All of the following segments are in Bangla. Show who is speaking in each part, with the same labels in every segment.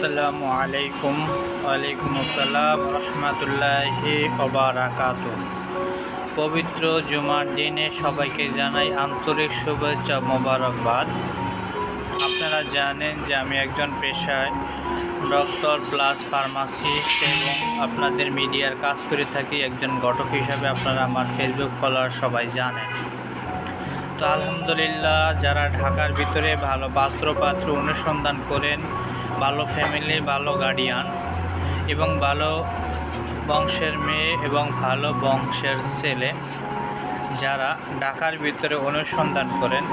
Speaker 1: আসসালামু আলাইকুম। ওয়ালাইকুম আসসালাম রহমতুল্লাহি ওবারাকাত পবিত্র জুমার দিনে সবাইকে জানাই আন্তরিক শুভেচ্ছা মোবারকবাদ। আপনারা জানেন যে আমি একজন পেশায় ডক্টর প্লাস ফার্মাসিস্ট এবং আপনাদের মিডিয়ার কাজ করে থাকি। একজন ঘটক হিসাবে আপনারা আমার ফেসবুক ফলোয়ার সবাই জানেন। তো আলহামদুলিল্লাহ, যারা ঢাকার ভিতরে ভালো পাত্র পাত্র অনুসন্ধান করেন ভালো ফ্যামিলি ভালো গার্ডিয়ান এবং ভালো বংশের মেয়ে এবং ভালো বংশের ছেলে যারা ঢাকার ভিতরে অনুসন্ধান করেন,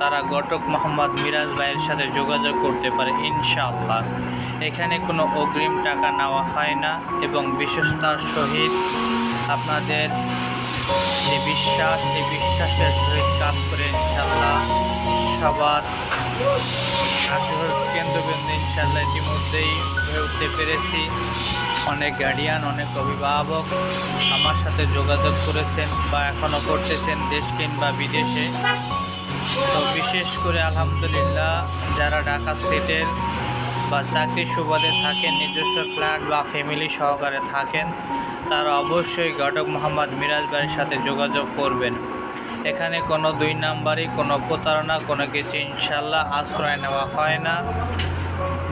Speaker 1: তারা ঘটক মোহাম্মদ মিরাজ ভাইয়ের সাথে যোগাযোগ করতে পারে, ইনশাআল্লাহ। এখানে কোনো অগ্রিম টাকা নেওয়া হয় না এবং বিশ্বস্তার সহিত আপনাদের যে বিশ্বাস, এই বিশ্বাসের সহিত কাজ করে ইনশাল্লাহ সবার আগ্রহের কেন্দ্রবিন্দু ইনশাল্লাহ ইতিমধ্যেই হয়ে উঠতে পেরেছি। অনেক গার্ডিয়ান অনেক অভিভাবক আমার সাথে যোগাযোগ করেছেন বা এখনও করতেছেন দেশ কিংবা বিদেশে। তো বিশেষ করে আলহামদুলিল্লাহ যারা ঢাকা সিটের বা চাকরির সুবাদে থাকেন, নিজস্ব ফ্ল্যাট বা ফ্যামিলি সহকারে থাকেন, তারা অবশ্যই ঘটক মোহাম্মদ মিরাজ ভাইয়ের সাথে যোগাযোগ করবেন। এখানে কোনো দুই নাম্বারই, কোনো প্রতারণা, কোনো কিছু ইনশাল্লাহ আশ্রয় নেওয়া হয় না।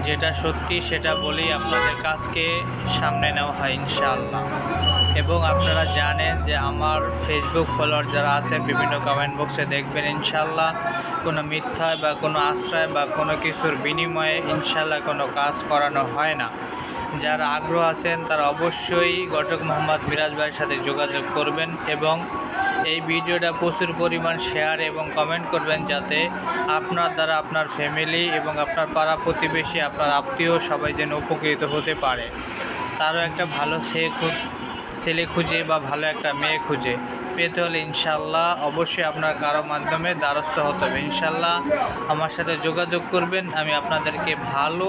Speaker 1: যেটা সত্যি সেটা বলেই আপনাদের কাজকে সামনে নেওয়া হয় ইনশাল্লাহ এবং আপনারা জানেন যে আমার ফেসবুক ফলোয়ার যারা আছেন, বিভিন্ন কমেন্ট বক্সে দেখবেন ইনশাল্লাহ কোনো মিথ্যায় বা কোনো আশ্রয় বা কোনো কিছুর বিনিময়ে ইনশাল্লাহ কোনো কাজ করানো হয় না। যারা আগ্রহ আছেন তারা অবশ্যই ঘটক মোহাম্মদ মিরাজ ভাইয়ের সাথে যোগাযোগ করবেন এবং এই ভিডিওটা প্রচুর পরিমাণ শেয়ার এবং কমেন্ট করবেন যাতে আপনার দ্বারা আপনার ফ্যামিলি এবং আপনার পাড়া প্রতিবেশী, আপনার আত্মীয় সবাই যেন উপকৃত হতে পারে। তারও একটা ভালো সে ছেলে খুঁজে বা ভালো একটা মেয়ে খুঁজে পেতে হলে ইনশাল্লাহ অবশ্যই আপনার কারও মাধ্যমে দ্বারস্থ হতে হবে। ইনশাল্লাহ আমার সাথে যোগাযোগ করবেন, আমি আপনাদেরকে ভালো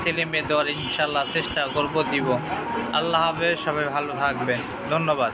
Speaker 1: ছেলে মেয়ে দেওয়ার ইনশাল্লাহ চেষ্টা করব, দিব। আল্লাহ হাফেজ, সবাই ভালো থাকবেন। ধন্যবাদ।